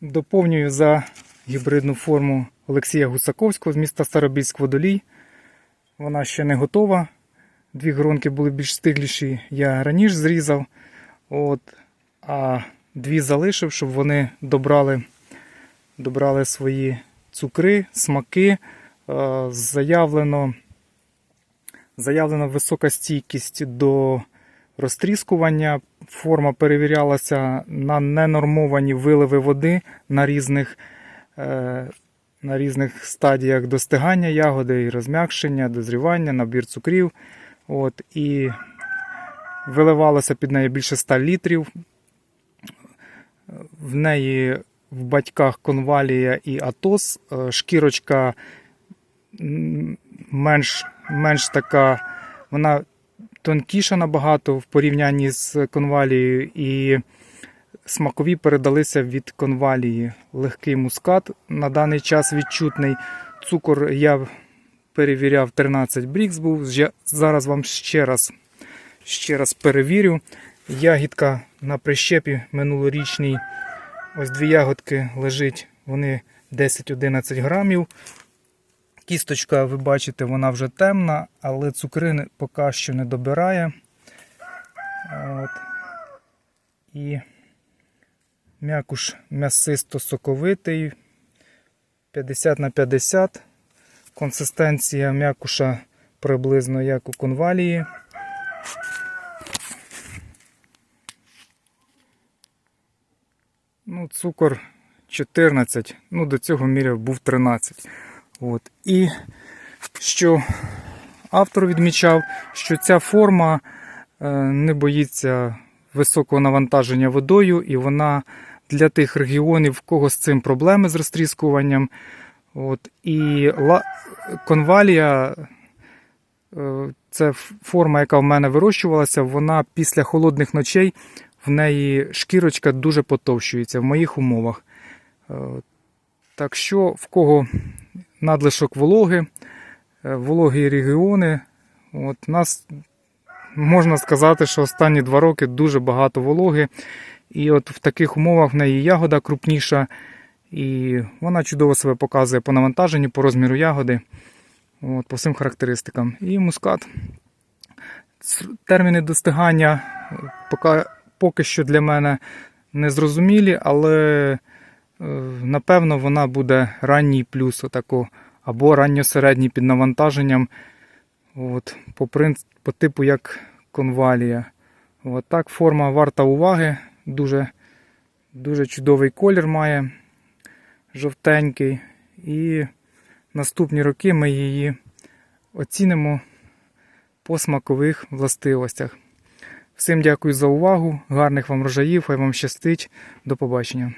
Доповнюю за гібридну форму Олексія Гусаковського з міста Старобільськ Водолій. Вона ще не готова. Дві гронки були більш стигліші, я раніше зрізав. От, а дві залишив, щоб вони добрали, добрали свої цукри, смаки. Е, Заявлено, заявлена висока стійкість до розтріскування. Форма перевірялася на ненормовані виливи води на різних, е, на різних стадіях достигання ягоди і розм'якшення, дозрівання, набір цукрів. От, і виливалося під неї більше 100 літрів. В неї в батьках конвалія і атос. Е, Шкірочка менш, менш така, вона тонкіша набагато в порівнянні з конвалією, і смакові передалися від конвалії. Легкий мускат на даний час відчутний. Цукор я перевіряв 13 брікс був. Зараз вам ще раз, ще раз перевірю. Ягідка на прищепі минулорічній. Ось дві ягодки лежить, вони 10-11 грамів. Кісточка, ви бачите, вона вже темна, але цукри поки що не добирає. От. І м'якуш м'ясисто-соковитий. 50 на 50. Консистенція м'якуша приблизно як у конвалії. Ну, цукор 14, ну до цього міряв був 13. От. І що автор відмічав, що ця форма е, не боїться високого навантаження водою, і вона для тих регіонів, в кого з цим проблеми з розтріскуванням. От. І конвалія е, це форма, яка в мене вирощувалася, вона після холодних ночей в неї шкірочка дуже потовщується в моїх умовах. Так що в кого надлишок вологи, е, вологі регіони. От нас можна сказати, що останні два роки дуже багато вологи. І от в таких умовах в неї ягода крупніша, і вона чудово себе показує по навантаженню, по розміру ягоди, от, по всім характеристикам. І мускат. Терміни достигання поки, поки що для мене не зрозумілі, але напевно вона буде ранній плюс отако, або ранньосередній під навантаженням. От, по, принц, по типу як конвалія. От так форма варта уваги. Дуже, дуже чудовий колір має, жовтенький. І наступні роки ми її оцінимо по смакових властивостях. Всім дякую за увагу, гарних вам врожаїв, хай вам щастить. До побачення.